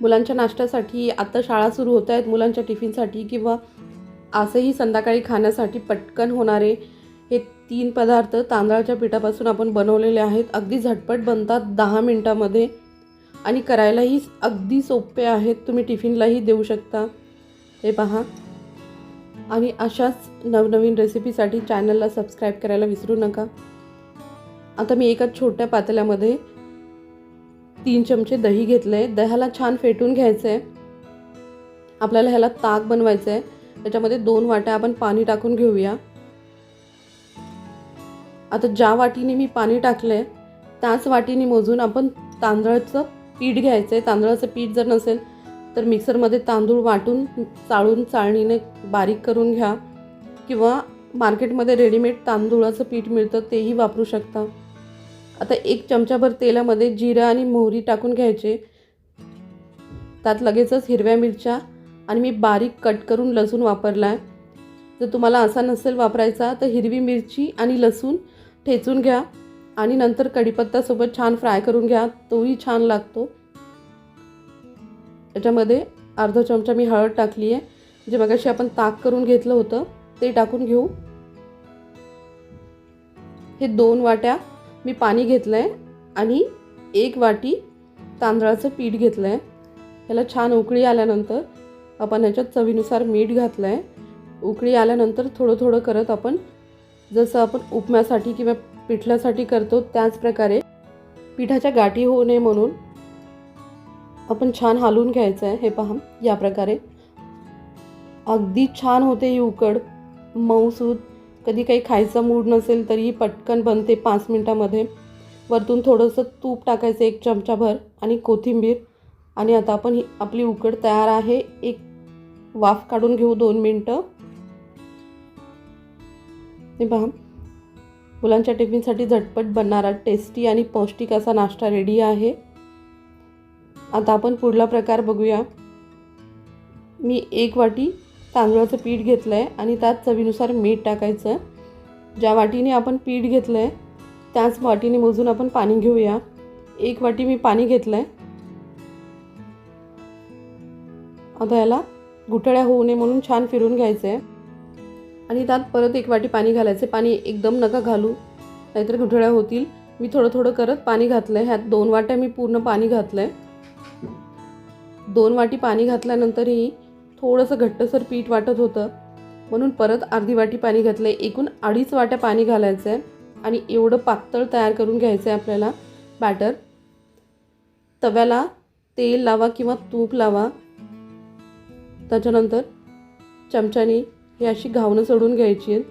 मुलांच्या नाश्त्यासाठी आता शाळा सुरू होत आहेत मुलांच्या टिफिनसाठी किंवा असंही संध्याकाळी खाण्यासाठी पटकन होणारे हे तीन पदार्थ तांदळाच्या पिठापासून आपण बनवलेले आहेत. अगदी झटपट बनतात दहा मिनटामध्ये आणि करायलाही अगदी सोपे आहेत. तुम्ही टिफिनलाही देऊ शकता. हे पहा. आणि अशाच नवनवीन रेसिपीसाठी चॅनलला सबस्क्राईब करायला विसरू नका. आता मी एका छोट्या पातेल्यामध्ये तीन चमचे दही घेतलं आहे दह्याला छान फेटून घ्यायचं आहे आपल्याला ह्याला ताक बनवायचं आहे त्याच्यामध्ये दोन वाट्या आपण पाणी टाकून घेऊया. आता ज्या वाटीने मी पाणी टाकलं आहे त्याच वाटीने मोजून आपण तांदळाचं पीठ घ्यायचं आहे तांदळाचं पीठ जर नसेल तर मिक्सरमध्ये तांदूळ वाटून चाळून चाळणीने बारीक करून घ्या. किंवा मार्केटमध्ये रेडीमेड तांदूळाचं पीठ मिळतं तेही वापरू शकता. आता एक चमचाभर तेलामध्ये जिरा आणि मोहरी टाकून घ्यायचे. त्यात लगेचच हिरव्या मिरच्या आणि मी बारीक कट करून लसूण वापरला आहे जर तुम्हाला असा नसेल वापरायचा तर हिरवी मिरची आणि लसूण ठेचून घ्या आणि नंतर कढीपत्तासोबत छान फ्राय करून घ्या तोही छान लागतो. त्याच्यामध्ये अर्धा चमचा मी हळद टाकली आहे जे मगाशी आपण ताक करून घेतलं होतं ते टाकून घेऊ. हे दोन वाट्या मी पाणी घेतलं आहे आणि एक वाटी तांदळाचं पीठ घेतलं आहे ह्याला छान उकळी आल्यानंतर आपण ह्याच्यात चवीनुसार मीठ घातलं आहे उकळी आल्यानंतर थोडं थोडं करत आपण जसं आपण उपम्यासाठी किंवा पिठल्यासाठी करतो त्याच प्रकारे पिठाच्या गाठी होऊ नये म्हणून आपण छान हालून घ्यायचं आहे हे पहा या प्रकारे. अगदी छान होते ही उकड. मऊसूद कधी काही खायचा मूड नसेल तरीही पटकन बनते पाच मिनटामध्ये. वरतून थोडंसं तूप टाकायचं एक चमचाभर आणि कोथिंबीर. आणि आता आपण ही आपली उकड तयार आहे. एक वाफ काढून घेऊ दोन मिनटं. हे पहा. मुलांच्या टिफिनसाठी झटपट बनणारा टेस्टी आणि पौष्टिक असा नाश्ता रेडी आहे. आता आपण पुढला प्रकार बघूया. मी एक वाटी तांदूळाचं पीठ घेतलं आहे आणि त्यात चवीनुसार मीठ टाकायचं. ज्या वाटीने आपण पीठ घेतलं आहे त्याच वाटीने मोजून आपण पाणी घेऊया. एक वाटी मी पाणी घेतलं आहे आता याला घुटळ्या होऊ नये म्हणून छान फिरून घ्यायचं आहे आणि त्यात परत एक वाटी पाणी घालायचं पाणी एकदम नका घालू नाहीतर घुटळ्या होतील. मी थोडं थोडं करत पाणी घातलं आहे ह्यात दोन वाट्या मी पूर्ण पाणी घातलं आहे दोन वाटी पाणी घातल्यानंतरही थोडंसं घट्टसर पीठ वाटत होतं. म्हणून परत अर्धी वाटी पाणी घातलं आहे एकूण अडीच वाट्या पाणी घालायचं आहे आणि एवढं पातळ तयार करून घ्यायचं आहे आपल्याला बॅटर तव्याला तेल लावा किंवा तूप लावा. त्याच्यानंतर चमच्याने ही अशी घावणं सोडून घ्यायची आहेत.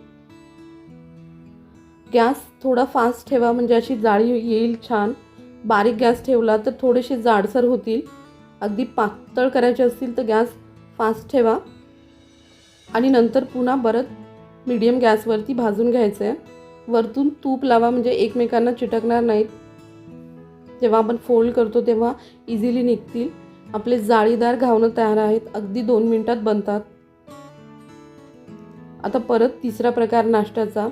गॅस थोडा फास्ट ठेवा म्हणजे अशी जाळी येईल छान. बारीक गॅस ठेवला तर थोडेसे जाडसर होतील. अगदी पातळ करायचे असतील तर गॅस फास्ट ठेवा. आणि नंतर पुन्हा परत मीडियम गॅसवरती भाजून घ्यायचं आहे वरतून तूप लावा म्हणजे एकमेकांना चिटकणार नाहीत. जेव्हा आपण फोल्ड करतो तेव्हा इझिली निघतील. आपले जाळीदार घावणं तयार आहेत अगदी दोन मिनटात बनतात. आता परत तिसरा प्रकार नाश्त्याचा.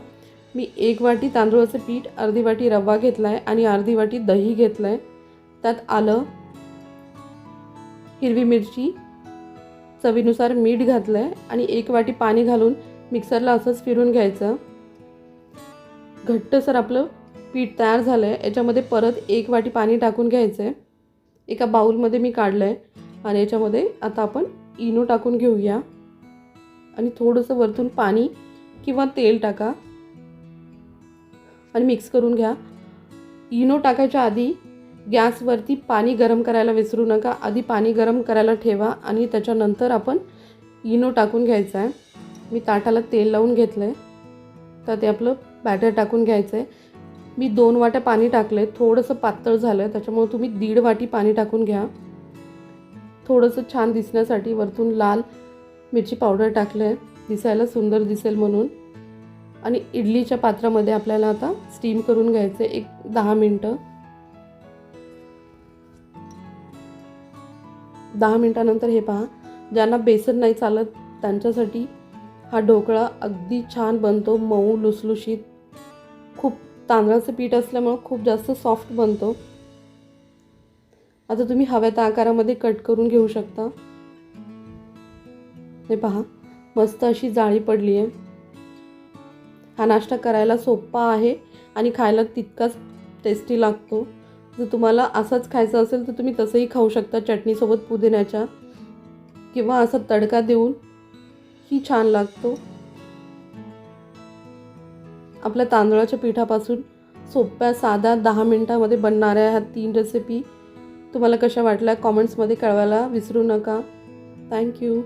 मी एक वाटी तांदूळाचं पीठ अर्धी वाटी रवा घेतला आहे आणि अर्धी वाटी दही घेतलं आहे त्यात आलं हिरवी मिरची चवीनुसार मीठ घातलं आहे आणि एक वाटी पाणी घालून मिक्सरला असंच फिरून घ्यायचं. घट्टसर आपलं पीठ तयार झालं आहे याच्यामध्ये परत एक वाटी पाणी टाकून घ्यायचं आहे एका बाऊलमध्ये मी काढलं आहे आणि याच्यामध्ये आता आपण इनो टाकून घेऊया. आणि थोडंसं वरतून पाणी किंवा तेल टाका आणि मिक्स करून घ्या. इनो टाकायच्या आधी गॅसवरती पाणी गरम करायला विसरू नका. आधी पाणी गरम करायला ठेवा आणि त्याच्यानंतर आपण इनो टाकून घ्यायचं आहे. मी ताटाला तेल लावून घेतलं आहे तर ते आपलं बॅटर टाकून घ्यायचं आहे मी दोन वाट्या पाणी टाकलं आहे थोडंसं पातळ झालं आहे त्याच्यामुळे तुम्ही दीड वाटी पाणी टाकून घ्या. थोडंसं छान दिसण्यासाठी वरतून लाल मिरची पावडर टाकलं आहे दिसायला सुंदर दिसेल म्हणून. आणि इडलीच्या पात्रामध्ये आपल्याला आता स्टीम करून घ्यायचं आहे एक दहा मिनटं. दहा मिनटानंतर हे पहा. ज्यांना बेसन नाही चालत त्यांच्यासाठी हा ढोकळा अगदी छान बनतो. मऊ लुसलुशीत खूप तांदळाचं पीठ असल्यामुळं खूप जास्त सॉफ्ट बनतो. आता तुम्ही हव्या त्या आकारामध्ये कट करून घेऊ शकता. हे पहा मस्त अशी जाळी पडली आहे हा नाश्ता करायला सोपा आहे आणि खायला तितकाच टेस्टी लागतो. जर तुम्हाला असंच खायचं असेल तर तुम्ही तसंही खाऊ शकता चटणीसोबत पुदिन्याच्या किंवा असा तडका देऊन ही छान लागतो. आपल्या तांदळाच्या पिठापासून सोप्या साध्या दहा मिनटामध्ये बनणाऱ्या ह्या तीन रेसिपी तुम्हाला कशा वाटल्या कॉमेंट्समध्ये कळवायला विसरू नका. थँक्यू